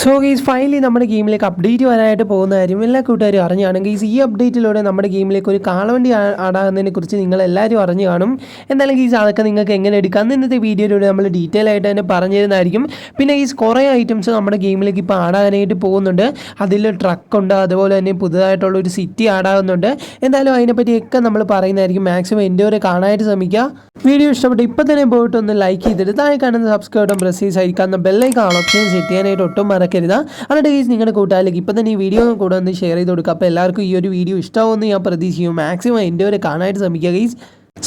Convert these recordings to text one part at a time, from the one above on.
So guys finally നമ്മുടെ ഗെയിമിലേക്ക് update വരാനായിട്ട് പോകുന്ന കാര്യം എല്ലാ കൂട്ടുകാരും അറിഞ്ഞാണ് ഗെയ്സ് ഈ അപ്ഡേറ്റിലൂടെ നമ്മുടെ ഗെയിമിലേക്ക് ഒരു കാളവണ്ടി ആടാകുന്നതിനെ കുറിച്ച് നിങ്ങൾ എല്ലാവരും അറിഞ്ഞു കാണും. എന്തായാലും ഗെയ്സ് അതൊക്കെ നിങ്ങൾക്ക് എങ്ങനെ എടുക്കാം? ഇന്നത്തെ വീഡിയോയിലൂടെ നമ്മൾ ഡീറ്റെയിൽ ആയിട്ട് തന്നെ പറഞ്ഞു തരുന്നതായിരിക്കും പിന്നെ ഗെയ്സ് കുറേ ഐറ്റംസ് നമ്മുടെ ഗെയിമിലേക്ക് ഇപ്പോൾ ആടാകാനായിട്ട് പോകുന്നുണ്ട്. അതിൽ ട്രക്കുണ്ട് അതുപോലെ തന്നെ പുതുതായിട്ടുള്ള ഒരു സിറ്റി ആടാകുന്നുണ്ട്. എന്തായാലും അതിനെപ്പറ്റിയൊക്കെ നമ്മൾ പറയുന്നതായിരിക്കും. മാക്സിമം എന്റെ വരെ കാണാനായിട്ട് ശ്രമിക്കുക. വീഡിയോ ഇഷ്ടപ്പെട്ട് ഇപ്പം തന്നെ പോയിട്ട് ഒന്ന് ലൈക്ക് ചെയ്തിട്ട് താഴെ കാണുന്ന സബ്സ്ക്രൈബ് ബട്ടൺ പ്രസ് ചെയ്ത് സഹിക്കാവുന്ന ബെല്ലൈക്കാണ് ഓപ്ഷൻ സെറ്റ് ചെയ്യാനായിട്ട് ഒട്ടും മറക്കരുത്. എന്നിട്ട് ഗൈസ് നിങ്ങളുടെ കൂട്ടുകാരിലേക്ക് ഇപ്പം തന്നെ ഈ വീഡിയോ കൂടെ ഒന്ന് ഷെയർ ചെയ്ത് കൊടുക്കുക അപ്പോൾ എല്ലാവർക്കും ഈ ഒരു വീഡിയോ ഇഷ്ടമാവുമെന്ന് ഞാൻ പ്രതീക്ഷിക്കും മാക്സിമം എന്റെ വരെ കാണാനായിട്ട് ശ്രമിക്കുക ഗീസ്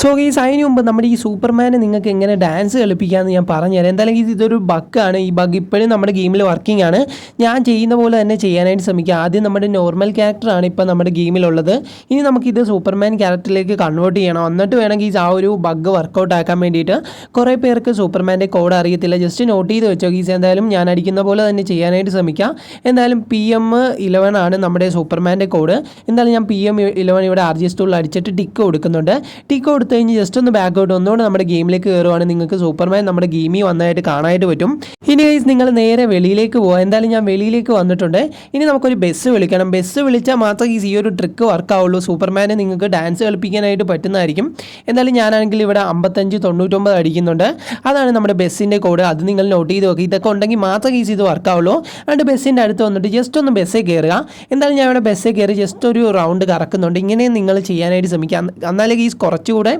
സോ ഈ അതിന് മുമ്പ് നമ്മുടെ ഈ സൂപ്പർമാനെ നിങ്ങൾക്ക് എങ്ങനെ ഡാൻസ് കളിപ്പിക്കാമെന്ന് ഞാൻ പറഞ്ഞുതരാം. എന്തായാലും ഇത് ഇതൊരു ബഗ്ഗാണ് ഈ ബഗ് ഇപ്പോഴും നമ്മുടെ ഗെയിമിൽ വർക്കിംഗ് ആണ്. ഞാൻ ചെയ്യുന്ന പോലെ തന്നെ ചെയ്യാനായിട്ട് ശ്രമിക്കുക ആദ്യം നമ്മുടെ നോർമൽ ക്യാരക്ടറാണ് ഇപ്പോൾ നമ്മുടെ ഗെയിമിലുള്ളത് ഇനി നമുക്കിത് സൂപ്പർമാൻ ക്യാരക്ടറിലേക്ക് കൺവേർട്ട് ചെയ്യണം. എന്നിട്ട് വേണമെങ്കിൽ ആ ഒരു ബഗ് വർക്കൗട്ട് ആക്കാൻ വേണ്ടിയിട്ട് കുറേ പേർക്ക് സൂപ്പർമാന്റെ കോഡ് അറിയത്തില്ല. ജസ്റ്റ് നോട്ട് ചെയ്ത് വെച്ചോ ഗീസ്. എന്തായാലും ഞാൻ അടിക്കുന്ന പോലെ തന്നെ ചെയ്യാനായിട്ട് ശ്രമിക്കാം. എന്തായാലും പി എം ഇലവൻ ആണ് നമ്മുടെ സൂപ്പർമാന്റെ കോഡ് എന്തായാലും ഞാൻ പി എം ഇലവൻ ഇവിടെ ആർ ജി എസ് ടൂളിൽ അടിച്ചിട്ട് ടിക്ക് കൊടുക്കുന്നുണ്ട്. ടിക്ക് കൊടുത്തു കഴിഞ്ഞ് ജസ്റ്റ് ഒന്ന് ബാക്കൗട്ട് വന്നുകൊണ്ട് നമ്മുടെ ഗെയിമിലേക്ക് കയറുവാണെങ്കിൽ നിങ്ങൾക്ക് സൂപ്പർമാൻ നമ്മുടെ ഗെയിമിൽ വന്നതായിട്ട് കാണാനായിട്ട് പറ്റും. ഇനി ഗൈസ് നിങ്ങൾ നേരെ വെളിയിലേക്ക് പോകാം എന്തായാലും ഞാൻ വെളിയിലേക്ക് വന്നിട്ടുണ്ട്. ഇനി നമുക്കൊരു ബസ് വിളിക്കണം. ബസ് വിളിച്ചാൽ മാത്രം ഈ ഒരു ട്രിക്ക് വർക്ക് ആവുള്ളൂ. സൂപ്പർമാനെ നിങ്ങൾക്ക് ഡാൻസ് കളിപ്പിക്കാനായിട്ട് പറ്റുന്നതായിരിക്കും. എന്തായാലും ഞാനാണെങ്കിൽ ഇവിടെ അമ്പത്തഞ്ച് തൊണ്ണൂറ്റൊമ്പത് അടിക്കുന്നുണ്ട്. അതാണ് നമ്മുടെ ബസ്സിന്റെ കോഡ് അത് നിങ്ങൾ നോട്ട് ചെയ്ത് നോക്കി ഇതൊക്കെ ഉണ്ടെങ്കിൽ മാത്രമേ ഈസി ഇത് വർക്ക് ആവുള്ളൂ. അതുകൊണ്ട് ബസ്സിന്റെ അടുത്ത് വന്നിട്ട് ജസ്റ്റ് ഒന്ന് ബസ്സിൽ കയറുക എന്തായാലും ഞാൻ ഇവിടെ ബസ്സിൽ കയറി ജസ്റ്റ് ഒരു റൗണ്ട് കറക്കുന്നുണ്ട്. ഇങ്ങനെ നിങ്ങൾ ചെയ്യാനായിട്ട് ശ്രമിക്കുക. എന്നാലേ ഈ കുറച്ചുകൂടെ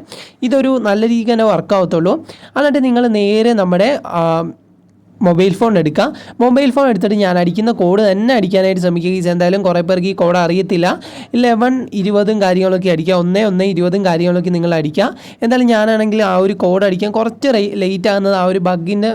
ഇതൊരു നല്ല രീതിക്ക് തന്നെ വർക്കാവത്തുള്ളൂ എന്നിട്ട് നിങ്ങൾ നേരെ നമ്മുടെ മൊബൈൽ ഫോൺ എടുക്കുക. മൊബൈൽ ഫോൺ എടുത്തിട്ട് ഞാൻ അടിക്കുന്ന കോഡ് തന്നെ അടിക്കാനായിട്ട് ശ്രമിക്കുക. ഇത് എന്തായാലും കുറേ പേർക്ക് ഈ കോഡ് അറിയത്തില്ല. ലെവൻ ഇരുപതും കാര്യങ്ങളൊക്കെ അടിക്കുക. ഒന്നേ ഒന്ന് ഇരുപതും കാര്യങ്ങളൊക്കെ നിങ്ങൾ അടിക്കുക. എന്തായാലും ഞാനാണെങ്കിൽ ആ ഒരു കോഡ് അടിക്കാൻ കുറച്ച് ലേറ്റ് ആകുന്നത് ആ ഒരു ബഗ്ഗിന്റെ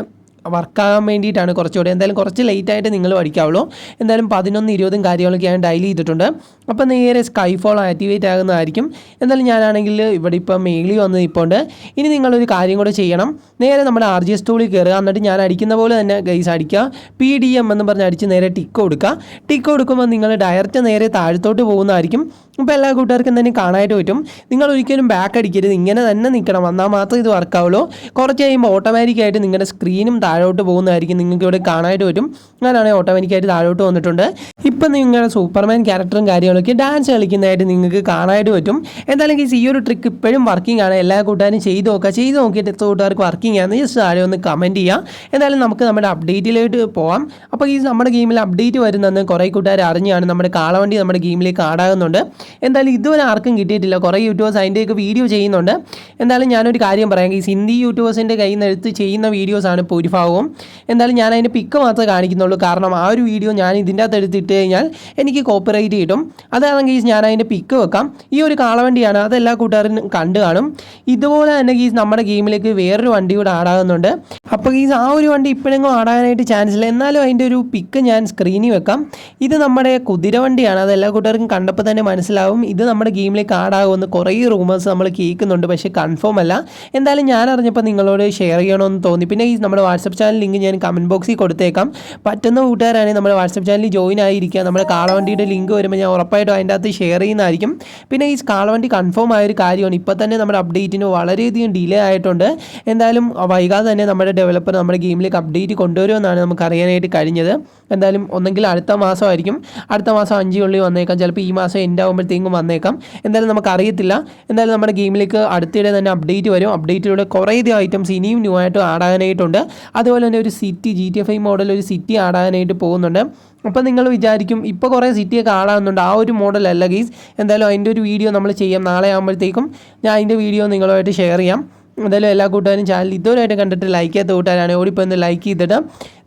വർക്കാകാൻ വേണ്ടിയിട്ടാണ് കുറച്ചുകൂടി. എന്തായാലും കുറച്ച് ലേറ്റ് ആയിട്ട് നിങ്ങൾ പഠിക്കാവുള്ളൂ. എന്തായാലും പതിനൊന്ന് ഇരുപതും കാര്യങ്ങളൊക്കെ ഞാൻ ഡയൽ ചെയ്തിട്ടുണ്ട്. അപ്പോൾ നേരെ സ്കൈഫോൾ ആക്ടിവേറ്റ് ആകുന്നതായിരിക്കും. എന്തായാലും ഞാനാണെങ്കിൽ ഇവിടെ ഇപ്പോൾ മേളി വന്ന് ഇപ്പോൾ ഉണ്ട് ഇനി നിങ്ങളൊരു കാര്യം കൂടെ ചെയ്യണം. നേരെ നമ്മുടെ ആർ ജി എസ് ടൂളിൽ കയറുക എന്നിട്ട് ഞാൻ അടിക്കുന്ന പോലെ തന്നെ ഗൈസ് അടിക്കുക. പി ഡി എം എന്ന് പറഞ്ഞ് അടിച്ച് നേരെ ടിക്ക് കൊടുക്കുക. ടിക്ക് കൊടുക്കുമ്പോൾ നിങ്ങൾ ഡയറക്റ്റ് നേരെ താഴത്തോട്ട് പോകുന്നതായിരിക്കും. അപ്പോൾ എല്ലാ കൂട്ടുകാർക്കും തന്നെ കാണാനായിട്ട് പറ്റും. നിങ്ങൾ ഒരിക്കലും ബാക്ക് അടിക്കരുത്. ഇങ്ങനെ തന്നെ നിൽക്കണം. എന്നാൽ മാത്രമേ ഇത് വർക്കാവുള്ളൂ കുറച്ച് കഴിയുമ്പോൾ ഓട്ടോമാറ്റിക്കായിട്ട് നിങ്ങളുടെ സ്ക്രീനും താഴോട്ട് പോകുന്നതായിരിക്കും നിങ്ങൾക്ക് ഇവിടെ കാണാനായിട്ട് പറ്റും. ഞാനാണെങ്കിൽ ഓട്ടോമാറ്റിക്കായിട്ട് താഴോട്ട് വന്നിട്ടുണ്ട്. ഇപ്പം നിങ്ങളുടെ സൂപ്പർമാൻ ക്യാരക്ടറും കാര്യങ്ങളൊക്കെ ഡാൻസ് കളിക്കുന്നതായിട്ട് നിങ്ങൾക്ക് കാണാനായിട്ട് പറ്റും. എന്തായാലും ഈ ഒരു ട്രിക്ക് ഇപ്പോഴും വർക്കിംഗ് ആണ്. എല്ലാ കൂട്ടുകാരും ചെയ്ത് നോക്കുക. ചെയ്ത് നോക്കിയിട്ട് എത്ര കൂട്ടുകാർക്ക് വർക്കിംഗ് ആണ് ജസ്റ്റ് താഴെ ഒന്ന് കമന്റ് ചെയ്യുക. എന്തായാലും നമുക്ക് നമ്മുടെ അപ്ഡേറ്റിലോട്ട് പോവാം. അപ്പോൾ ഈ നമ്മുടെ ഗെയിമിൽ അപ്ഡേറ്റ് വരുന്നെന്ന് കുറേ കൂട്ടുകാർ അറിഞ്ഞാണ്. നമ്മുടെ കാളവണ്ടി നമ്മുടെ ഗെയിമിലേക്ക് ആടാകുന്നുണ്ട്. എന്തായാലും ഇതുവരെ ആർക്കും കിട്ടിയിട്ടില്ല. കുറേ യൂട്യൂബേഴ്സ് അതിന്റെയൊക്കെ വീഡിയോ ചെയ്യുന്നുണ്ട്. എന്തായാലും ഞാനൊരു കാര്യം പറയാം. ഈ ഹിന്ദി യൂട്യൂബേഴ്സിന്റെ കയ്യിൽ നിന്ന് എടുത്ത് ചെയ്യുന്ന വീഡിയോസാണ് ഭൂരിഭാഗവും എന്തായാലും ഞാൻ അതിന്റെ പിക്ക് മാത്രമേ കാണിക്കുന്നുള്ളൂ. കാരണം ആ ഒരു വീഡിയോ ഞാൻ ഇതിന്റെ അകത്ത് എടുത്തിട്ട് കഴിഞ്ഞാൽ എനിക്ക് കോപ്പറേറ്റ് കിട്ടും. അതാണെങ്കിൽ ഞാൻ അതിന്റെ പിക്ക് വെക്കാം. ഈ ഒരു കാളവണ്ടിയാണ്. അത് എല്ലാ കൂട്ടുകാരും കണ്ടു കാണും. ഇതുപോലെ തന്നെ ഗീസ് നമ്മുടെ ഗെയിമിലേക്ക് വേറൊരു വണ്ടി കൂടെ ആടാകുന്നുണ്ട് അപ്പോൾ ഗീസ് ആ ഒരു വണ്ടി ഇപ്പോഴെങ്കിലും ആടാനായിട്ട് ചാൻസ് ഇല്ല. എന്നാലും അതിന്റെ ഒരു പിക്ക് ഞാൻ സ്ക്രീനിൽ വെക്കാം. ഇത് നമ്മുടെ കുതിരവണ്ടിയാണ് അത് എല്ലാ കൂട്ടുകാർക്കും കണ്ടപ്പോൾ തന്നെ മനസ്സിലാവും. ഇത് നമ്മുടെ ഗെയിമിലേക്ക് ആടാകുമെന്ന് കുറേ റൂമേഴ്സ് നമ്മൾ കേൾക്കുന്നുണ്ട്. പക്ഷേ കൺഫേം അല്ല. എന്തായാലും ഞാൻ അറിഞ്ഞപ്പോൾ നിങ്ങളോട് ഷെയർ ചെയ്യണമെന്ന് തോന്നി. പിന്നെ ഈ നമ്മുടെ വാട്സപ്പ് ചാനൽ ലിങ്ക് ഞാൻ കമന്റ് ബോക്സിൽ കൊടുത്തേക്കാം. പറ്റുന്ന കൂട്ടുകാരാണെങ്കിൽ നമ്മുടെ വാട്സപ്പ് ചാനലിൽ ജോയിൻ ആയിരിക്കുക. നമ്മുടെ കാളവണ്ടിയുടെ ലിങ്ക് വരുമ്പോൾ ഞാൻ ഉറപ്പായിട്ടും അതിന്റെ അകത്ത് ഷെയർ ചെയ്യുന്നതായിരിക്കും. പിന്നെ ഈ കാളവണ്ടി കൺഫേം ആയൊരു കാര്യമാണ്. ഇപ്പോൾ തന്നെ നമ്മുടെ അപ്ഡേറ്റിന് വളരെയധികം ഡിലേ ആയിട്ടുണ്ട്. എന്തായാലും വൈകാതെ തന്നെ നമ്മുടെ ഡെവലപ്പർ നമ്മുടെ ഗെയിമിലേക്ക് അപ്ഡേറ്റ് കൊണ്ടുവരുമെന്നാണ് നമുക്ക് അറിയാനായിട്ട് കഴിഞ്ഞത്. എന്തായാലും ഒന്നെങ്കിൽ അടുത്ത മാസമായിരിക്കും. അടുത്ത മാസം അഞ്ച് ഉള്ളിൽ വന്നേക്കാം. ചിലപ്പോൾ ഈ മാസം എൻഡ് ആകുമ്പോഴത്തേക്കും വന്നേക്കാം. എന്തായാലും നമുക്ക് അറിയത്തില്ല എന്തായാലും നമ്മുടെ ഗെയിമിലേക്ക് അടുത്തിടെ തന്നെ അപ്ഡേറ്റ് വരും. അപ്ഡേറ്റിലൂടെ കുറേയധികം ഐറ്റംസ് ഇനിയും ന്യൂ ആയിട്ട് ആടാനായിട്ടുണ്ട് അതുപോലെ തന്നെ ഒരു city G T F I model ഒരു സിറ്റി ആടാനായിട്ട് പോകുന്നുണ്ട്. അപ്പോൾ നിങ്ങൾ വിചാരിക്കും ഇപ്പോൾ കുറേ സിറ്റിയൊക്കെ ആടാകുന്നുണ്ട് ആ ഒരു മോഡലല്ല ഗീസ് എന്തായാലും അതിന്റെ ഒരു വീഡിയോ നമ്മൾ ചെയ്യാം. നാളെ ആകുമ്പോഴത്തേക്കും ഞാൻ അതിന്റെ വീഡിയോ നിങ്ങളുമായിട്ട് ഷെയർ ചെയ്യാം. എന്തായാലും എല്ലാ കൂട്ടുകാരും ചാനൽ ഇതുവരെയായിട്ട് കണ്ടിട്ട് ലൈക്ക് ചെയ്യാത്ത കൂട്ടുകാരാണ്. ഓടിപ്പോൾ ഒന്ന് ലൈക്ക് ചെയ്തിട്ട്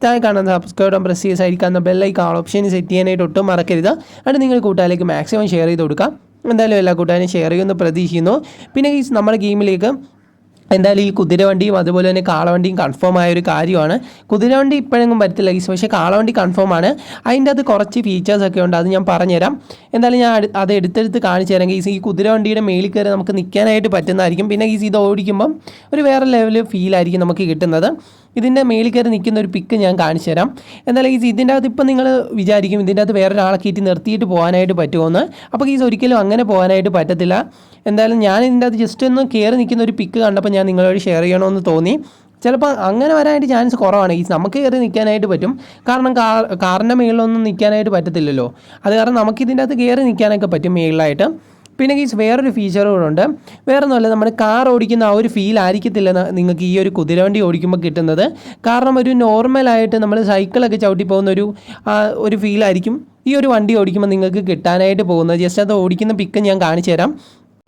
താഴെ കാണുന്ന സബ്സ്ക്രൈബ് പ്രസ് ചെയ്ത് സൈഡിൽ ബെല്ലൈക്ക് ഓപ്ഷൻ സെറ്റ് ചെയ്യാനായിട്ട് ഒട്ടും മറക്കരുത്. അത് നിങ്ങൾ കൂട്ടുകാരിലേക്ക് മാക്സിമം ഷെയർ ചെയ്ത് കൊടുക്കാം. എന്തായാലും എല്ലാ കൂട്ടുകാരും ഷെയർ ചെയ്യുമെന്ന് പ്രതീക്ഷിക്കുന്നു. പിന്നെ ഈ നമ്മുടെ ഗെയിമിലേക്ക് എന്തായാലും ഈ കുതിരവണ്ടിയും അതുപോലെ തന്നെ കാളവണ്ടിയും കൺഫേം ആയ ഒരു കാര്യമാണ്. കുതിരവണ്ടി ഇപ്പോഴെങ്കിലും പറ്റില്ല ഗീസ്. പക്ഷേ കാളവണ്ടി കൺഫേം ആണ്. അതിന്റെ അത് കുറച്ച് ഫീച്ചേഴ്സ് ഒക്കെ ഉണ്ട്. അത് ഞാൻ പറഞ്ഞുതരാം. എന്തായാലും ഞാൻ അത് എടുത്തെടുത്ത് കാണിച്ചു തരാം ഗീസ്. ഈ കുതിരവണ്ടിയുടെ മേളിൽ കയറി നമുക്ക് നിൽക്കാനായിട്ട് പറ്റുന്നതായിരിക്കും. പിന്നെ ഗീസ് ഇത് ഓടിക്കുമ്പം ഒരു വേറെ ലെവൽ ഫീലായിരിക്കും നമുക്ക് കിട്ടുന്നത്. ഇതിന്റെ മേളിൽ കയറി നിൽക്കുന്ന ഒരു പിക്ക് ഞാൻ കാണിച്ചു തരാം. എന്നാൽ ഗീസ് ഇതിന്റെ അകത്ത് ഇപ്പം നിങ്ങൾ വിചാരിക്കും ഇതിന്റെ അകത്ത് വേറൊരാളെ കയറ്റി നിർത്തിയിട്ട് പോകാനായിട്ട് പറ്റുമോയെന്ന് അപ്പോൾ ഗീസ് ഒരിക്കലും അങ്ങനെ പോകാനായിട്ട് പറ്റത്തില്ല. എന്തായാലും ഞാൻ ഇതിന്റെ അകത്ത് ജസ്റ്റ് ഒന്ന് കയറി നിൽക്കുന്ന ഒരു പിക്ക് കണ്ടപ്പോൾ ഞാൻ നിങ്ങളോട് ഷെയർ ചെയ്യണമെന്ന് തോന്നി. ചിലപ്പോൾ അങ്ങനെ വരാനായിട്ട് ചാൻസ് കുറവാണ്. ഈ നമുക്ക് കയറി നിൽക്കാനായിട്ട് പറ്റും. കാരണം കാർ കാറിന്റെ മേളിലൊന്നും നിൽക്കാനായിട്ട് പറ്റത്തില്ലല്ലോ. അത് കാരണം നമുക്ക് ഇതിന്റെ അകത്ത് കയറി നിൽക്കാനൊക്കെ പറ്റും മുകളിലായിട്ട് പിന്നെ ഗീസ് വേറൊരു ഫീച്ചർ കൂടെ വേറെ ഒന്നുമല്ല നമ്മൾ കാർ ഓടിക്കുന്ന ആ ഒരു ഫീൽ ആയിരിക്കത്തില്ല നിങ്ങൾക്ക് ഈ ഒരു കുതിരവണ്ടി ഓടിക്കുമ്പോൾ കിട്ടുന്നത്. കാരണം ഒരു നോർമലായിട്ട് നമ്മൾ സൈക്കിളൊക്കെ ചവിട്ടി പോകുന്ന ഒരു ഒരു ഫീലായിരിക്കും ഈ ഒരു വണ്ടി ഓടിക്കുമ്പോൾ നിങ്ങൾക്ക് കിട്ടാനായിട്ട് പോകുന്നത്. ജസ്റ്റ് അത് ഓടിക്കുന്ന പിക്ക് ഞാൻ കാണിച്ചു തരാം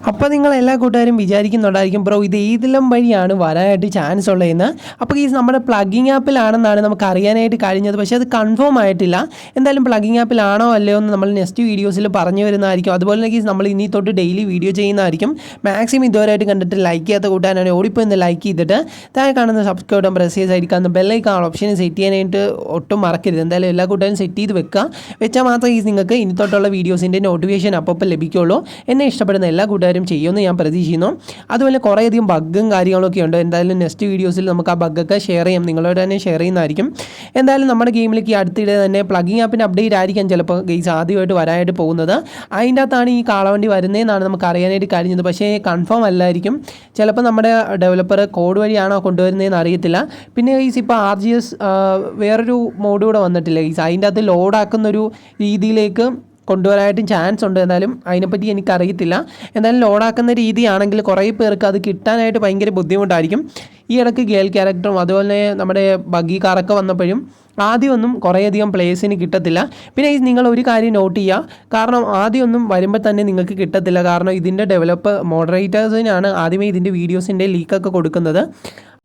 അപ്പോൾ നിങ്ങൾ എല്ലാ കൂട്ടുകാരും വിചാരിക്കുന്നുണ്ടായിരിക്കും ബ്രോ ഇത് ഏതെല്ലാം വഴിയാണ് വരാനായിട്ട് ചാൻസ് ഉള്ളതെന്ന്? അപ്പോൾ ഈ നമ്മുടെ പ്ലഗിങ് ആപ്പിലാണെന്നാണ് നമുക്ക് അറിയാനായിട്ട് കഴിഞ്ഞത്. പക്ഷേ അത് കൺഫേം ആയിട്ടില്ല. എന്തായാലും പ്ലഗിങ് ആപ്പിലാണോ അല്ലയോ എന്ന് നമ്മൾ നെക്സ്റ്റ് വീഡിയോസിൽ പറഞ്ഞു വരുന്നതായിരിക്കും. അതുപോലെ തന്നെ നമ്മൾ ഇനി തൊട്ട് ഡെയിലി വീഡിയോ ചെയ്യുന്നതായിരിക്കും. മാക്സിമം ഇതുവരെയായിട്ട് കണ്ടിട്ട് ലൈക്ക് ചെയ്യാത്ത കൂട്ടാനാണ് ഓടിപ്പോയി ഒന്ന് ലൈക്ക് ചെയ്തിട്ട് താഴെ കാണുന്ന സബ്സ്ക്രൈബ് ബട്ടൺ പ്രസ് ചെയ്ത് ബെൽ ഐക്കൺ ഓപ്ഷൻ സെറ്റ് ചെയ്യാനായിട്ട് ഒട്ടും മറക്കരുത്. എന്തായാലും എല്ലാ കൂട്ടുകാരും സെറ്റ് ചെയ്ത് വെക്കുക. വെച്ചാൽ മാത്രമേ നിങ്ങൾക്ക് ഇനി തൊട്ടുള്ള വീഡിയോസിന്റെ നോട്ടിഫിക്കേഷൻ അപ്പോൾ ലഭിക്കുള്ളൂ. എന്നെ ഇഷ്ടപ്പെടുന്ന എല്ലാ കൂട്ടുകാരും ചെയ്യുമെന്ന് ഞാൻ പ്രതീക്ഷിക്കുന്നു. അതുപോലെ കുറേയധികം ബഗ്ഗും കാര്യങ്ങളൊക്കെ ഉണ്ട്. എന്തായാലും നെക്സ്റ്റ് വീഡിയോസിൽ നമുക്ക് ആ ബഗ്ഗൊക്കെ ഷെയർ ചെയ്യാം. നിങ്ങളോട് തന്നെ ഷെയർ ചെയ്യുന്നതായിരിക്കും. എന്തായാലും നമ്മുടെ ഗെയിമിലേക്ക് ഈ അടുത്തിടെ തന്നെ പ്ലഗിങ് ആപ്പിന്റെ അപ്ഡേറ്റ് ആയിരിക്കാം ചിലപ്പോൾ ഗെയിംസ് ആദ്യമായിട്ട് വരാനായിട്ട് പോകുന്നത്. അതിന്റെ അകത്താണ് ഈ കാളവണ്ടി വരുന്നതെന്നാണ് നമുക്ക് അറിയാനായിട്ട് കഴിഞ്ഞത്. പക്ഷേ കൺഫേം അല്ലായിരിക്കും. ചിലപ്പോൾ നമ്മുടെ ഡെവലപ്പർ കോഡ് വഴിയാണോ കൊണ്ടുവരുന്നതെന്ന് അറിയത്തില്ല. പിന്നെ ഗെയ്സ് ഇപ്പോൾ ആർ ജി എസ് വേറൊരു മോഡ് കൂടെ വന്നിട്ടില്ല ഗെയ്സ് അതിന്റെ അകത്ത് ലോഡാക്കുന്നൊരു രീതിയിലേക്ക് കൊണ്ടുവരാനായിട്ടും ചാൻസ് ഉണ്ട്. എന്നാലും അതിനെപ്പറ്റി എനിക്കറിയത്തില്ല. എന്നാലും ലോണാക്കുന്ന രീതിയാണെങ്കിൽ കുറേ പേർക്ക് അത് കിട്ടാനായിട്ട് ഭയങ്കര ബുദ്ധിമുട്ടായിരിക്കും. ഈ ഇടയ്ക്ക് ഗേൾ ക്യാരക്ടറും അതുപോലെ നമ്മുടെ ബഗ്ഗി കാറൊക്കെ വന്നപ്പോഴും ആദ്യമൊന്നും കുറേയധികം പ്ലേസിന് കിട്ടത്തില്ല. പിന്നെ നിങ്ങൾ ഒരു കാര്യം നോട്ട് ചെയ്യുക. കാരണം ആദ്യമൊന്നും വരുമ്പോൾ തന്നെ നിങ്ങൾക്ക് കിട്ടത്തില്ല. കാരണം ഇതിന്റെ ഡെവലപ്പ് മോഡറേറ്റേഴ്സിനാണ് ആദ്യമേ ഇതിന്റെ വീഡിയോസിന്റെ ലീക്കൊക്കെ കൊടുക്കുന്നത്.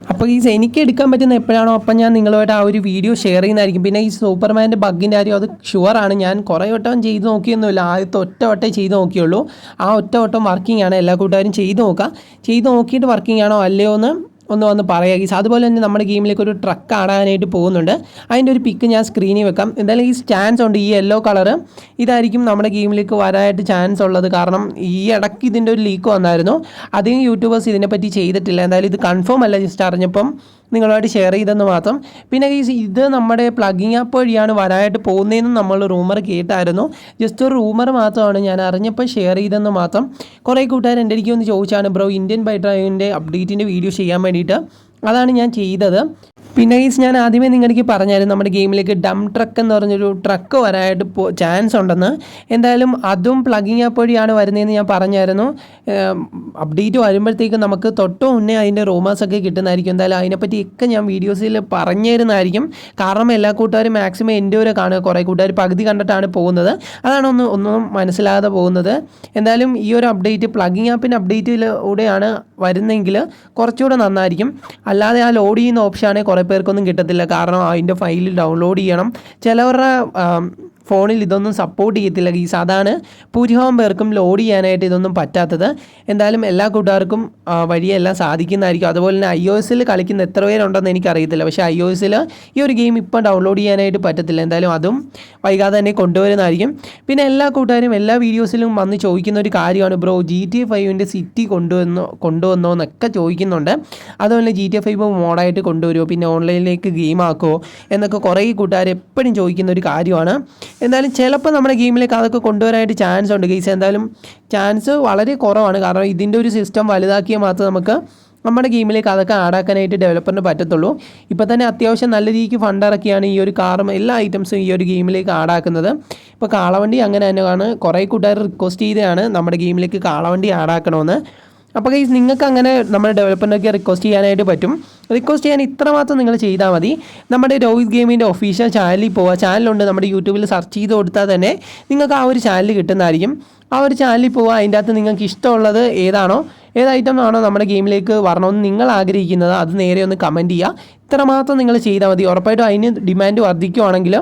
അപ്പോൾ ഈ എനിക്ക് എടുക്കാൻ പറ്റുന്ന എപ്പോഴാണോ അപ്പം ഞാൻ നിങ്ങളുമായിട്ട് ആ ഒരു വീഡിയോ ഷെയർ ചെയ്യുന്നതായിരിക്കും. പിന്നെ ഈ സൂപ്പർമാന്റെ ബഗ്ഗിന്റെ കാര്യം അത് ഷുവറാണ് ഞാൻ കുറേ വട്ടം ചെയ്ത് നോക്കിയൊന്നുമില്ല. ആദ്യത്തെ ഒറ്റ വട്ടേ ചെയ്ത് നോക്കിയുള്ളൂ. ആ ഒറ്റ വട്ടം വർക്കിംഗ് ആണ്. എല്ലാ കൂട്ടുകാരും ചെയ്ത് നോക്കുക ചെയ്ത് നോക്കിയിട്ട് വർക്കിംഗ് ആണോ അല്ലയോ എന്ന് ഒന്ന് വന്ന് പറയുക ഗീസ് അതുപോലെ തന്നെ നമ്മുടെ ഗെയിമിലേക്ക് ഒരു ട്രക്ക് ആടാനായിട്ട് പോകുന്നുണ്ട്. അതിന്റെ ഒരു പിക്ക് ഞാൻ സ്ക്രീനിൽ വെക്കാം. എന്തായാലും ഈ ചാൻസ് ഉണ്ട്. ഈ യെല്ലോ കളർ ഇതായിരിക്കും നമ്മുടെ ഗെയിമിലേക്ക് വരാനായിട്ട് ചാൻസ് ഉള്ളത്. കാരണം ഈ ഇടയ്ക്ക് ഇതിന്റെ ഒരു ലീക്ക് വന്നായിരുന്നു. അധികം യൂട്യൂബേഴ്സ് ഇതിനെപ്പറ്റി ചെയ്തിട്ടില്ല. എന്തായാലും ഇത് കൺഫേം അല്ല ജസ്റ്റ് അറിഞ്ഞപ്പം നിങ്ങളുമായിട്ട് ഷെയർ ചെയ്തെന്ന് മാത്രം. പിന്നെ ഗീസ് ഇത് നമ്മുടെ പ്ലഗിങ് ആപ്പ് വഴിയാണ് വരാനായിട്ട് പോകുന്നതെന്ന് നമ്മൾ റൂമർ കേട്ടായിരുന്നു. ജസ്റ്റ് ഒരു റൂമർ മാത്രമാണ് ഞാൻ അറിഞ്ഞപ്പോൾ ഷെയർ ചെയ്തെന്ന് മാത്രം. കുറേ കൂട്ടുകാർ എന്റെ അടുത്ത് ഒന്ന് ചോദിച്ചാണ് ബ്രോ ഇന്ത്യൻ ബൈ ഡ്രൈവിന്റെ അപ്ഡേറ്റിന്റെ വീഡിയോ ചെയ്യാൻ വേണ്ടിയിട്ട് അതാണ് ഞാൻ ചെയ്തത്. പിന്നെ ഗീസ് ഞാൻ ആദ്യമേ നിങ്ങൾക്ക് പറഞ്ഞായിരുന്നു നമ്മുടെ ഗെയിമിലേക്ക് ഡം ട്രക്ക് എന്ന് പറഞ്ഞൊരു ട്രക്ക് വരാനായിട്ട് ചാൻസ് ഉണ്ടെന്ന്. എന്തായാലും അതും പ്ലഗിങ് ആപ്പ് വഴിയാണ് വരുന്നതെന്ന് ഞാൻ പറഞ്ഞായിരുന്നു. അപ്ഡേറ്റ് വരുമ്പോഴത്തേക്കും നമുക്ക് തൊട്ട് മുന്നേ അതിന്റെ റൂമേഴ്സ് ഒക്കെ കിട്ടുന്നതായിരിക്കും. എന്തായാലും അതിനെപ്പറ്റിയൊക്കെ ഞാൻ വീഡിയോസിൽ പറഞ്ഞു തരുന്നതായിരിക്കും കാരണം എല്ലാ കൂട്ടുകാരും മാക്സിമം എന്റെ വരെ കാണുക കുറേ കൂട്ടുകാർ പകുതി കണ്ടിട്ടാണ് പോകുന്നത്. അതാണ് ഒന്ന് ഒന്നും മനസ്സിലാകാതെ പോകുന്നത്. എന്തായാലും ഈ ഒരു അപ്ഡേറ്റ് പ്ലഗിങ് ആപ്പിന്റെ അപ്ഡേറ്റിലൂടെയാണ് വരുന്നെങ്കിൽ കുറച്ചുകൂടെ നന്നായിരിക്കും. അല്ലാതെ ആ ലോഡ് ചെയ്യുന്ന ഓപ്ഷനാണെങ്കിൽ കുറേ പേർക്കൊന്നും കിട്ടത്തില്ല. കാരണം അതിന്റെ ഫയൽ ഡൗൺലോഡ് ചെയ്യണം. ചിലവരുടെ ഫോണിൽ ഇതൊന്നും സപ്പോർട്ട് ചെയ്യത്തില്ല. ഗീസ് അതാണ് ഭൂരിഭാഗം പേർക്കും ലോഡ് ചെയ്യാനായിട്ട് ഇതൊന്നും പറ്റാത്തത്. എന്തായാലും എല്ലാ കൂട്ടുകാർക്കും വഴിയെല്ലാം സാധിക്കുന്നതായിരിക്കും. അതുപോലെ തന്നെ ഐ ഒ എസിൽ കളിക്കുന്ന എത്ര പേരുണ്ടെന്ന് എനിക്കറിയത്തില്ല. പക്ഷേ ഐ ഒ എസിൽ ഈ ഒരു ഗെയിം ഇപ്പം ഡൗൺലോഡ് ചെയ്യാനായിട്ട് പറ്റത്തില്ല. എന്തായാലും അതും വൈകാതെ തന്നെ കൊണ്ടുവരുന്നതായിരിക്കും. പിന്നെ എല്ലാ കൂട്ടുകാരും എല്ലാ വീഡിയോസിലും വന്ന് ചോദിക്കുന്ന ഒരു കാര്യമാണ്. ബ്രോ ജി ടി ഫൈവിന്റെ സിറ്റി കൊണ്ടുവന്നോ കൊണ്ടുവന്നോ എന്നൊക്കെ ചോദിക്കുന്നുണ്ട്. അതുപോലെ ജി ടി ഫൈവ് മോഡായിട്ട് കൊണ്ടുവരുമോ പിന്നെ ഓൺലൈനിലേക്ക് ഗെയിം ആക്കുമോ എന്നൊക്കെ കുറേ കൂട്ടുകാർ എപ്പോഴും ചോദിക്കുന്ന ഒരു കാര്യമാണ്. എന്തായാലും ചിലപ്പോൾ നമ്മുടെ ഗെയിമിലേക്ക് അതൊക്കെ കൊണ്ടുവരാനായിട്ട് ചാൻസ് ഉണ്ട് ഗെയ്സ്. എന്തായാലും ചാൻസ് വളരെ കുറവാണ്. കാരണം ഇതിന്റെ ഒരു സിസ്റ്റം വലുതാക്കിയാൽ മാത്രമേ നമുക്ക് നമ്മുടെ ഗെയിമിലേക്ക് അതൊക്കെ ആഡാക്കാനായിട്ട് ഡെവലപ്പറിന് പറ്റത്തുള്ളൂ. ഇപ്പോൾ തന്നെ അത്യാവശ്യം നല്ല രീതിക്ക് ഫണ്ട് ഇറക്കിയാണ് ഈ ഒരു കാറും എല്ലാ ഐറ്റംസും ഈ ഒരു ഗെയിമിലേക്ക് ആഡാക്കുന്നത് ഇപ്പോൾ കാളവണ്ടി അങ്ങനെ തന്നെയാണ്. കുറേ കൂട്ടുകാർ റിക്വസ്റ്റ് ചെയ്തതാണ് നമ്മുടെ ഗെയിമിലേക്ക് കാളവണ്ടി ആഡാക്കണമെന്ന് അപ്പോൾ ഗൈസ് നിങ്ങൾക്ക് അങ്ങനെ നമ്മുടെ ഡെവലപ്പറിനൊക്കെ റിക്വസ്റ്റ് ചെയ്യാനായിട്ട് പറ്റും. റിക്വസ്റ്റ് ചെയ്യാൻ ഇത്രമാത്രം നിങ്ങൾ ചെയ്താൽ മതി. നമ്മുടെ രോഹിത് ഗെയിമിന്റെ ഒഫീഷ്യൽ ചാനലിൽ പോവുക. ചാനലുണ്ട് നമ്മുടെ യൂട്യൂബിൽ സെർച്ച് ചെയ്ത് കൊടുത്താൽ തന്നെ നിങ്ങൾക്ക് ആ ഒരു ചാനൽ കിട്ടുന്നതായിരിക്കും. ആ ഒരു ചാനലിൽ പോവുക. അതിന്റെ അകത്ത് നിങ്ങൾക്ക് ഇഷ്ടമുള്ളത് ഏതാണോ ഏത് ഐറ്റം ആണോ നമ്മുടെ ഗെയിമിലേക്ക് വരണമെന്ന് നിങ്ങൾ ആഗ്രഹിക്കുന്നത് അത് നേരെ ഒന്ന് കമന്റ് ചെയ്യുക. ഇത്രമാത്രം നിങ്ങൾ ചെയ്താൽ മതി. ഉറപ്പായിട്ടും അതിന് ഡിമാൻഡ് വർദ്ധിക്കുവാണെങ്കിൽ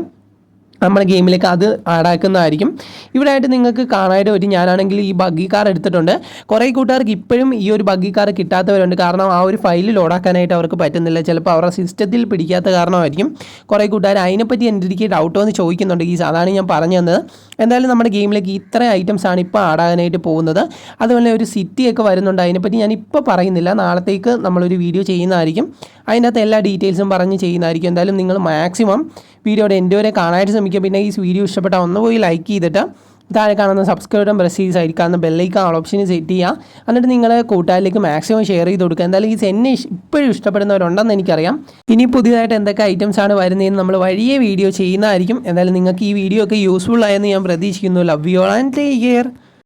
നമ്മുടെ ഗെയിമിലേക്ക് അത് ആഡാക്കുന്നതായിരിക്കും ഇവിടെ ആയിട്ട് നിങ്ങൾക്ക് കാണാനായിട്ട് പറ്റും. ഞാനാണെങ്കിൽ ഈ ബഗ്ഗി കാർ എടുത്തിട്ടുണ്ട്. കുറേ കൂട്ടുകാർക്ക് ഇപ്പോഴും ഈ ഒരു ബഗ്ഗി കാർ കിട്ടാത്തവരുണ്ട്. കാരണം ആ ഒരു ഫയൽ ലോഡാക്കാനായിട്ട് അവർക്ക് പറ്റുന്നില്ല. ചിലപ്പോൾ അവരുടെ സിസ്റ്റത്തിൽ പിടിക്കാത്ത കാരണമായിരിക്കും. കുറേ കൂട്ടുകാർ അതിനെപ്പറ്റി എന്റെ എനിക്ക് ഡൗട്ട് വന്ന് ചോദിക്കുന്നുണ്ട്. ഈ സാധാരണ ഞാൻ പറഞ്ഞു തന്നത് എന്തായാലും നമ്മുടെ ഗെയിമിലേക്ക് ഇത്ര ഐറ്റംസ് ആണ് ഇപ്പോൾ ആടാനായിട്ട് പോകുന്നത്. അതുപോലെ ഒരു സിറ്റിയൊക്കെ വരുന്നുണ്ട്. അതിനെപ്പറ്റി ഞാൻ ഇപ്പോൾ പറയുന്നില്ല. നാളത്തേക്ക് നമ്മളൊരു വീഡിയോ ചെയ്യുന്നതായിരിക്കും. അതിന്റെ അകത്ത് എല്ലാ ഡീറ്റെയിൽസും പറഞ്ഞ് ചെയ്യുന്നതായിരിക്കും. എന്തായാലും നിങ്ങൾ മാക്സിമം വീഡിയോയുടെ എന്റെ വരെ കാണാനായിട്ട് ശ്രമിക്കുക. പിന്നെ ഈ വീഡിയോ ഇഷ്ടപ്പെട്ടാൽ ഒന്ന് പോയി ലൈക്ക് ചെയ്തിട്ട് താഴെ കാണുന്ന സബ്സ്ക്രൈബ് പ്രസ് ചെയ്ത് സൈഡിൽ ബെല്ലൈക്കാൻ ആൾ ഓപ്ഷൻ സെറ്റ് ചെയ്യുക എന്നിട്ട് നിങ്ങൾ കൂട്ടുകാരിലേക്ക് മാക്സിമം ഷെയർ ചെയ്ത് കൊടുക്കുക. എന്തായാലും ഈ എന്നെ ഇപ്പോഴും ഇഷ്ടപ്പെടുന്നവരുണ്ടെന്ന് എനിക്കറിയാം. ഇനി പുതിയതായിട്ട് എന്തൊക്കെ ഐറ്റംസ് ആണ് വരുന്നതെന്ന് നമ്മൾ വലിയ വീഡിയോ ചെയ്യുന്നതായിരിക്കും. എന്തായാലും നിങ്ങൾക്ക് ഈ വീഡിയോ ഒക്കെ യൂസ്ഫുൾ ആയെന്ന് ഞാൻ പ്രതീക്ഷിക്കുന്നു. Love you and take care